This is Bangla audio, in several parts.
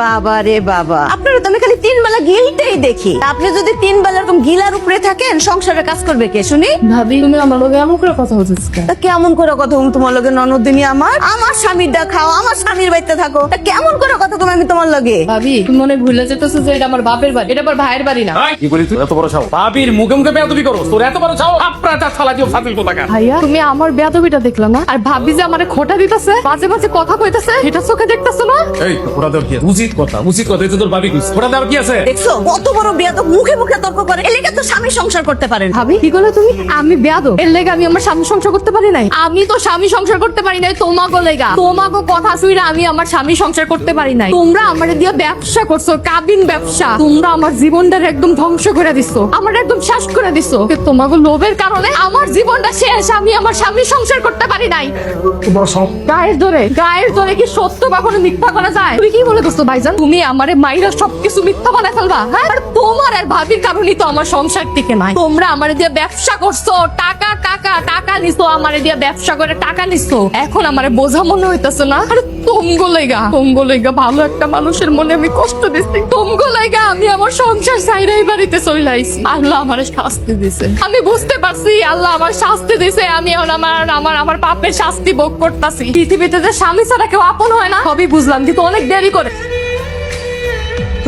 বাবা রে বাবা। আপনারা তো আমি খালি তিন বেলা গিলতেই দেখি। আপনি যদি তিন বেলা এরকম গিলার উপরে থাকেন সংসারে কাজ করবে কে? শুনি। ভাবি তুমি আমার লগে এমন করে কথা বলছিস তা কেমন করে কথা তুমি তোমার লগে ননদিনী আমার। আমার স্বামীর দা খাও আমার স্বামীর বাড়িতে থাকো। তা কেমন করে কথা তুমি আমি তোমার লগে? ভাবি তুমি মনে ভুলে যেতেছো যে এটা আমার বাপের বাড়ি। এটা আমার ভাইয়ের বাড়ি না। কি বলি তুই? এত বড় সাহস। ভাবির মুখে মুখে বেয়াদবি করো। তোর এত বড় সাহস আপনারটা থালা দিও ফাতিল কোথাকা ভাইয়া তুমি আমার বেয়াদবিটা দেখলা না? আর ভাবি যে আমারে খোটা দিতেছে বাজে বাজে কথা কইতেছে এটা চোখে দেখতেছো না? এই ওরা দেওয়ার কি আছে? উচিত কথা উচিত কথা তোর ভাবি কইছে দেওয়ার কি আছে? দেখছ কত বড় বিয়া তো মুখে মুখে তর্ক করে এলাকা তো স্বামী সংসার করতে পারেন ভাবি কি করলে তুমি? আমি বেয়াদব এর লেগে আমি আমার স্বামী সংসার করতে পারি নাই। আমি তো স্বামী সংসার করতে পারি নাই তোমাগো লেগা। তোমাগো কথা শুইরা আমি আমার স্বামী সংসার করতে পারি নাই। তোমরা আমার দিয়ে ব্যবসা করছ কাবিন ব্যবসা। তোমরা আমার জীবনটার একদম ধ্বংস করে দিছো আমার একদম শেষ করে দিছো। তোমাগো লোভের কারণে আমার জীবনটা শেষ আমি আমার স্বামী সংসার করতে পারি নাই। গায়ের ধরে গায়ের ধরে কি সত্য কখনো মিথ্যা করা যায়? তুমি কি বলে দোস্ত? ভাইজান, তুমি আমারে মাইরা সবকিছু মিথ্যা বানায় ফেলবা হ্যাঁ? আর তোমার আর ভাবির কারণেই তো আমার সংসার টিকে নাই। তোমরা আমারে দিয়ে ব্যবসা করছ, টাকা টাকা টাকা নিছো, আমারে দিয়ে ব্যবসা করে টাকা নিছো। এখন আমারে বোঝা মনে হইতাছে না, আর তোমগো লেগা তোমগো লেগা ভালো একটা মানুষের মনে আমি কষ্ট দিচ্ছি তোমগো লেগা আমি আমার সংসার সাইরাই বাড়িতে চলে আল্লাহ আমার শাস্তি দিছে। আমি বুঝতে পারছি, আল্লাহ আমার শাস্তি দিছে, আমি এখন আমার আমার আমার পাপের শাস্তি ভোগ করতাছি। পৃথিবীতে যে স্বামী ছাড়া কেউ আপন হয় না, সবই বুঝলাম, কিন্তু অনেক দেরি করে।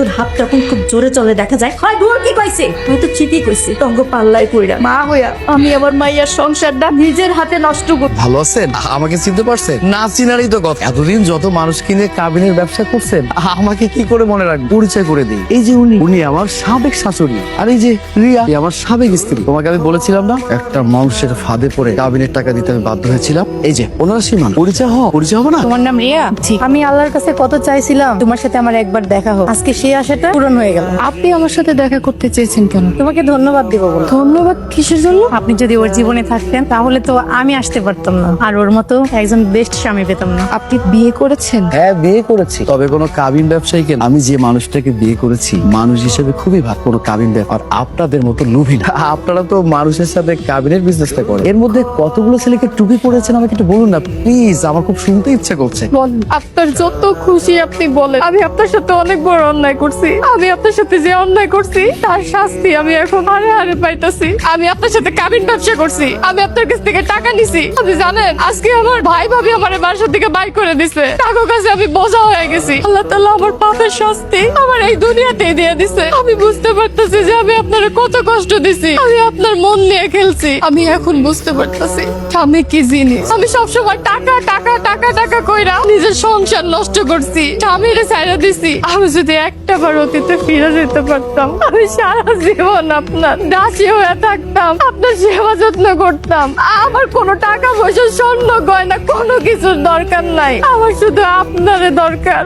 তোর হাত যখন খুব জোরে চলে দেখা যায় হয় দূর কি কইছে? তুই তো ঠিকই কইছি তঙ্গ পাল্লাই কইরা। মা হইয়া আমি আমার মাইয়ার সংসারটা নিজের হাতে নষ্ট কর ভালো আছেন? আমাকে চিনতে পারছেন? না চিনারই তো কথা। এতদিন যত মানুষ কিনে কাবিনের ব্যবসা করছেন আমাকে কি করে মনে রাখবেন? পরিচয় করে দিই। এই যে উনি। উনি আমার সাবেক শাশুড়ি। আর এই যে রিয়া এই আমার সাবেক স্ত্রী। তোমাকে আমি বলেছিলাম না? একটা মানুষের ফাঁদে পড়ে কাবিনের টাকা দিতে আমি বাধ্য হয়েছিলাম। এই যে ওনারা সীমান। পরিচয় হ পরিচয় হবে না? তোমার নাম রিয়া? আমি আল্লাহর কাছে কত চাইছিলাম তোমার সাথে আমার একবার দেখা হোক। আজকে সেই পূরণ হয়ে গেল। আপনি আমার সাথে দেখা করতে চেয়েছেন কেন? তোমাকে ধন্যবাদ দিব বলো ধন্যবাদ কিসের জন্য? আপনি যদি ওর জীবনে থাকতেন তাহলে তো আমি আসতে পারতাম না। আর ওর মতো একজন বেস্ট স্বামী পেতাম না। আপনি বিয়ে করেছেন? হ্যাঁ বিয়ে করেছি। তবে কোনো কাবিন ব্যবসায়ীকে আমি যে মানুষটাকে বিয়ে করেছি মানুষ হিসেবে খুবই ভালো। কোনো কাবিন ব্যাপার আপনাদের মতো লুভি না। আপনারা তো মানুষের সাথে কাবিনের বিজনেসটা করেন। এর মধ্যে কতগুলো ছেলেকে টুপি পড়েছেন আমাকে একটু বলুন না প্লিজ আমার খুব শুনতে ইচ্ছে করছে। বল আপনার যত খুশি আপনি বলেন। আমি আপনার সাথে অনেক বড় অন্যায় করছি, আমি আপনার সাথে যে অন্যায় করছি, তার শাস্তি আমি এখন হারে হারে পাইতাছি। আমি আপনার সাথে কাবিন ব্যবসা করছি, আমি আপনার কাছ থেকে টাকা নিছি। আপনি জানেন, আজকে আমার ভাই ভাবি আমার বাসা থেকে বাই করে দিছে। টাকা কাছে আমি বোঝা হয়ে গেছি। আল্লাহ তাআলা আমার পাপের শাস্তি আমার এই দুনিয়াতে দিয়ে দিছে। আমি বুঝতে পারতেছি যে আমি আপনার কত কষ্ট দিছি। আমি আপনার মন নিয়ে খেলছি। আমি এখন বুঝতে পারতেছি। আমি কি জিনিস? আমি সবসময় টাকা টাকা টাকা টাকা কইরা নিজের সংসার নষ্ট করছি। স্বামীর ছাইরা দিছি। আমি যদি একটা বার অতীতে ফিরে যেতে পারতাম, আমি সারা জীবন আপনার দাসী হয়ে থাকতাম, আপনার সেবা যত্ন করতাম। আমার কোনো টাকা পয়সা, স্বর্ণ, গয়না, কোনো কিছুর দরকার নাই। আমার শুধু আপনারে দরকার।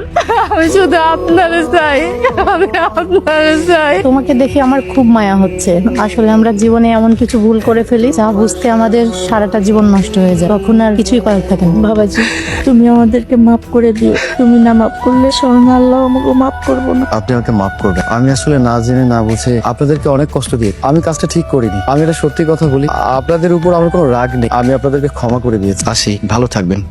আমি শুধু আপনারে চাই। আমি আপনারে চাই। তোমাকে দেখে আমার খুব মায়া হচ্ছে। আসলে আমরা জীবনে এমন কিছু ভুল করে ফেলি, যা বুঝতে আমাদের সারাটা জীবন নষ্ট হয়ে যায়। তখন আর কিছুই করার থাকে না। বাবাজি তুমি আমাদেরকে মাফ করে দিও। তুমি না মাফ করলে স্বর্ণ আল্লাহ আমাকে মাফ করব না। আপনি আমাকে মাফ করবেন। আমি আসলে না জেনে না বুঝে আপনাদেরকে অনেক কষ্ট দিয়ে আমি কাজটা ঠিক করিনি। আমি এটা সত্যি কথা বলি। আপনাদের উপর আমার কোনো রাগ নেই। আমি আপনাদেরকে ক্ষমা করে দিয়েছি। আসি। ভালো থাকবেন।